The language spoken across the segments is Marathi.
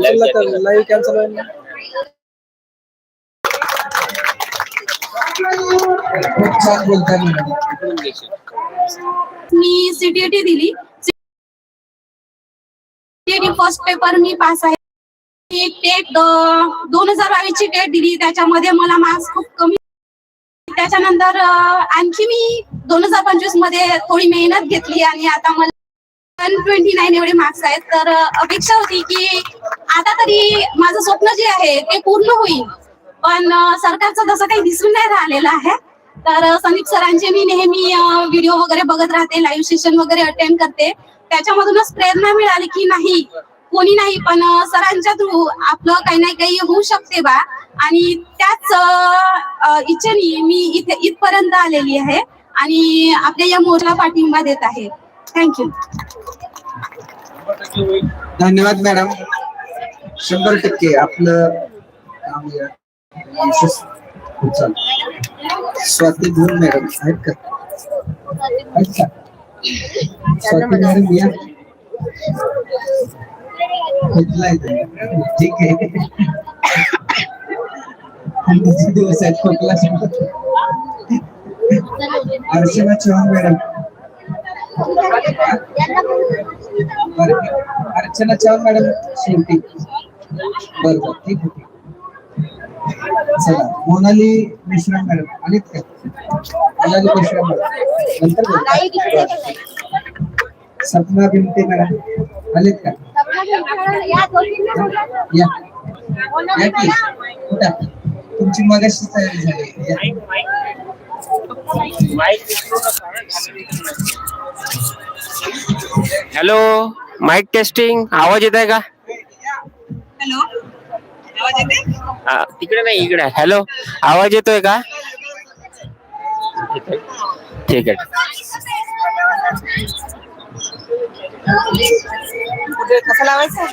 उचलला तर लाईव्ह कॅन्सल होईल. मी सीटीईटी दिली. सीटीईटी फर्स्ट पेपर मी पास आहे. मी टेट दोन हजार बावीस ची टेट दिली. त्याच्यामध्ये मला मार्क्स खूप कमी. त्याच्यानंतर आणखी मी दोन हजार पंचवीसमध्ये थोडी मेहनत घेतली आणि आता मला वन ट्वेंटी नाईन एवढे मार्क्स आहेत. तर अपेक्षा होती की आता तरी माझं स्वप्न जे आहे ते पूर्ण होईल. पण सरकारचं तसं काही दिसून नाही राहिलेलं आहे. तर संदीप सरांचे मी नेहमी व्हिडिओ वगैरे बघत राहते लाईव्ह सेशन वगैरे अटेंड करते. त्याच्यामधूनच प्रेरणा मिळाली की नाही कोणी नाही. पण सरांच्या थ्रू आपलं काही ना काही होऊ शकते बा. आणि त्याच इच्छेने मी इथे इथपर्यंत आलेली आहे. आणि आपल्या या मोरला पाठिंबा देत आहे. थँक्यू धन्यवाद मॅडम. शंभर टक्के आपलं काम या होत स्वाती मॅडम, आहेत का? स्वाती मॅडम, या. ठीक आहे. दिवस आहेत अर्चना चव्हाण मॅडम. अर्चना चव्हाण मॅडम, शेवटी. बरं बरं ठीक आहे ठीक आहे. चला मोनाली मिश्रा मॅडम आलीत का मोनाली मिश्रा मॅडम. नंतर बोलू. सपना मॅडम आलीत का या या. की? कुठं? तुमची मगाशी तयारी झाली. या. हॅलो माईक टेस्टिंग आवाज येत आहे का? हॅलो. आवाज येते आ, तिकडे नाही इकडे. हॅलो. आवाज येतोय का? ठीक आहे. कसं लावायचं?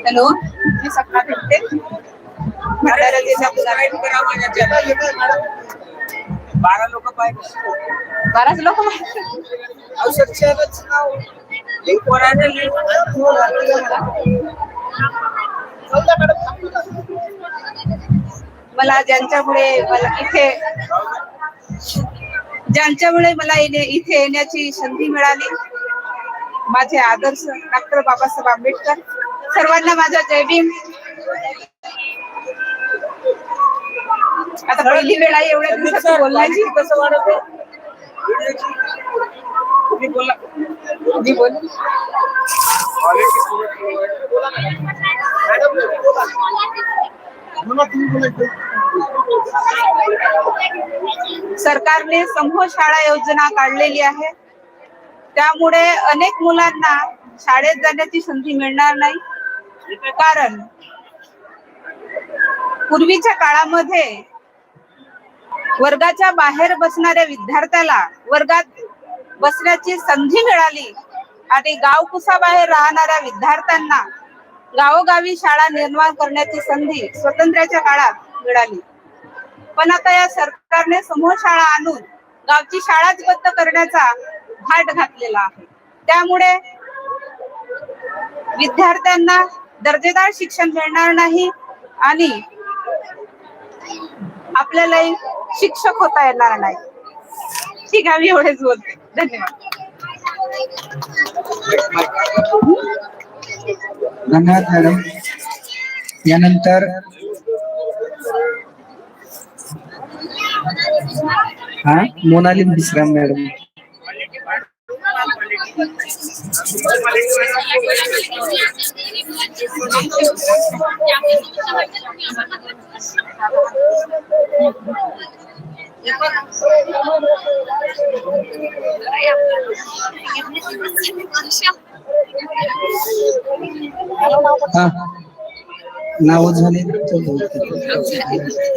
हॅलो. मी सपना भेटते. बारा लोक पाहिजे बाराच लोक औषधच नाव. एक पोराने मला ज्यांच्यामुळे मला इथे ज्यांच्यामुळे मला येणे इथे येण्याची संधी मिळाली माझे आदर्श डॉक्टर बाबासाहेब आंबेडकर सर्वांना माझा जय भीम. आता पहिली वेळ आहे एवढ्या दिवसात बोलण्याची कसं बोला. मी बोल. सरकारने समूह शाळा योजना काढलेली आहे. त्यामुळे अनेक मुलांना शाळेत जाण्याची संधी मिळणार नाही. कारण पूर्वीच्या काळामध्ये वर्गाच्या बाहेर बसणाऱ्या विद्यार्थ्याला वर्गात बसण्याची संधी मिळाली. आणि गाव कुसाबाहेर राहणाऱ्या विद्यार्थ्यांना गावोगावी शाळा निर्माण करण्याची संधी स्वातंत्र्याच्या काळात मिळाली. पण आता या सरकारने समूह शाळा आणून गावची शाळाच बंद करण्याचा घाट घातलेला आहे. त्यामुळे विद्यार्थ्यांना दर्जेदार शिक्षण मिळणार नाही आणि आपल्यालाही शिक्षक होता येणार नाही. ठीक आहे मी एवढेच बोलते. धन्यवाद. धन्यवाद मॅडम यानंतर हा मोनाली मिश्रा मॅडम हा नाव झाले